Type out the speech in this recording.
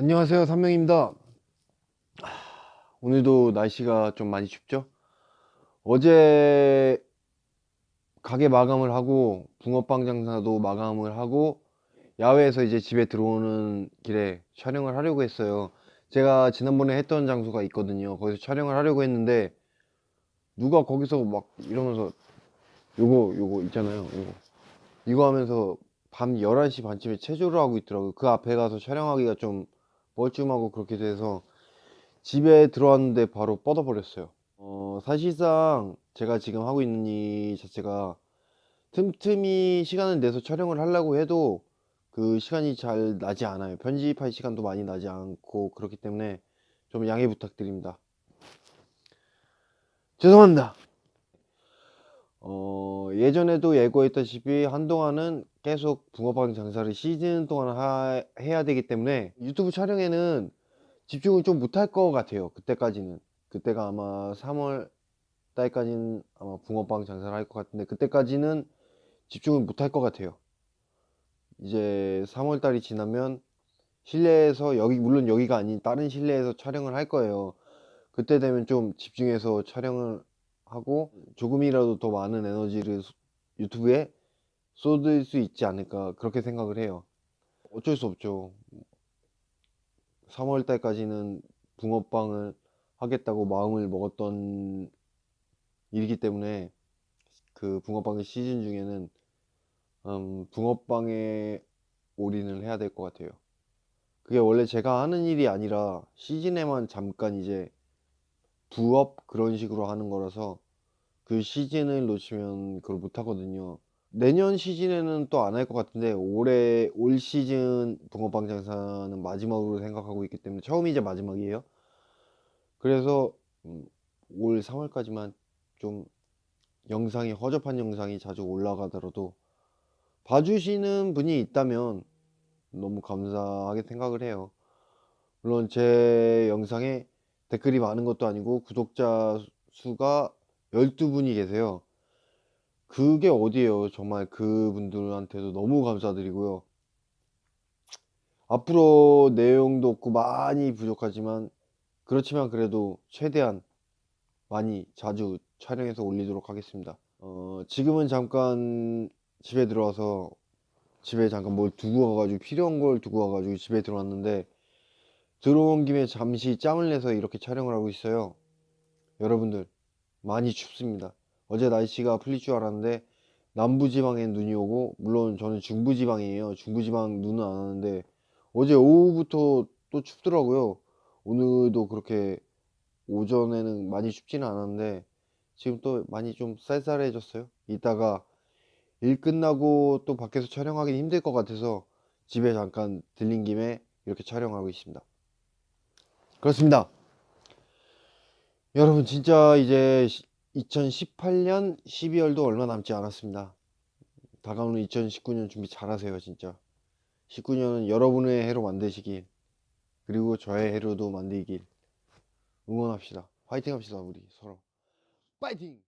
안녕하세요 삼명입니다. 하, 오늘도 날씨가 좀 많이 춥죠? 어제 가게 마감을 하고 붕어빵 장사도 마감을 하고 야외에서 이제 집에 들어오는 길에 촬영을 하려고 했어요. 제가 지난번에 했던 장소가 있거든요. 거기서 촬영을 하려고 했는데 누가 거기서 막 이러면서 요거 요거 있잖아요 요거. 이거 하면서 밤 11시 반쯤에 체조를 하고 있더라고요. 그 앞에 가서 촬영하기가 좀 뻘쭘하고 그렇게 돼서 집에 들어왔는데 바로 뻗어버렸어요. 어, 사실상 제가 지금 하고 있는 이 자체가 틈틈이 시간을 내서 촬영을 하려고 해도 그 시간이 잘 나지 않아요. 편집할 시간도 많이 나지 않고 그렇기 때문에 좀 양해 부탁드립니다. 죄송합니다. 어, 예전에도 예고했다시피 한동안은 계속 붕어빵 장사를 시즌 동안 하- 해야 되기 때문에 유튜브 촬영에는 집중을 좀 못할 것 같아요. 그때까지는. 그때가 아마 3월 달까지는 아마 붕어빵 장사를 할 것 같은데 그때까지는 집중을 못할 것 같아요. 이제 3월 달이 지나면 실내에서 여기 물론 여기가 아닌 다른 실내에서 촬영을 할 거예요. 그때 되면 좀 집중해서 촬영을 하고 조금이라도 더 많은 에너지를 소- 유튜브에 쏟을 수 있지 않을까 그렇게 생각을 해요. 어쩔 수 없죠. 3월 달까지는 붕어빵을 하겠다고 마음을 먹었던 일이기 때문에 그 붕어빵의 시즌 중에는 음, 붕어빵에 올인을 해야 될 것 같아요. 그게 원래 제가 하는 일이 아니라 시즌에만 잠깐 이제 부업 그런 식으로 하는 거라서 그 시즌을 놓치면 그걸 못 하거든요. 내년 시즌에는 또 안 할 것 같은데 올해 올 시즌 붕어빵 장사는 마지막으로 생각하고 있기 때문에 처음이자 마지막이에요. 그래서 음, 올 3월까지만 좀 영상이 허접한 영상이 자주 올라가더라도 봐주시는 분이 있다면 너무 감사하게 생각을 해요. 물론 제 영상에 댓글이 많은 것도 아니고 구독자 수가 12분이 계세요. 그게 어디예요. 정말 그분들한테도 너무 감사드리고요. 앞으로 내용도 없고 많이 부족하지만 그렇지만 그래도 최대한 많이 자주 촬영해서 올리도록 하겠습니다. 어, 지금은 잠깐 집에 들어와서 집에 잠깐 뭘 두고 와가지고 필요한 걸 두고 와가지고 집에 들어왔는데 들어온 김에 잠시 짬을 내서 이렇게 촬영을 하고 있어요. 여러분들 많이 춥습니다. 어제 날씨가 풀릴 줄 알았는데 남부지방에 눈이 오고 물론 저는 중부지방이에요. 중부지방 눈은 안 왔는데 어제 오후부터 또 춥더라고요. 오늘도 그렇게 오전에는 많이 춥지는 않았는데 지금 또 많이 좀 쌀쌀해졌어요. 이따가 일 끝나고 또 밖에서 촬영하기 힘들 것 같아서 집에 잠깐 들린 김에 이렇게 촬영하고 있습니다. 그렇습니다. 여러분 진짜 이제 2018년 12월도 얼마 남지 않았습니다. 다가오는 2019년 준비 잘하세요 진짜. 19년은 여러분의 해로 만드시길 그리고 저의 해로도 만들길 응원합시다. 화이팅 합시다 우리 서로. 파이팅!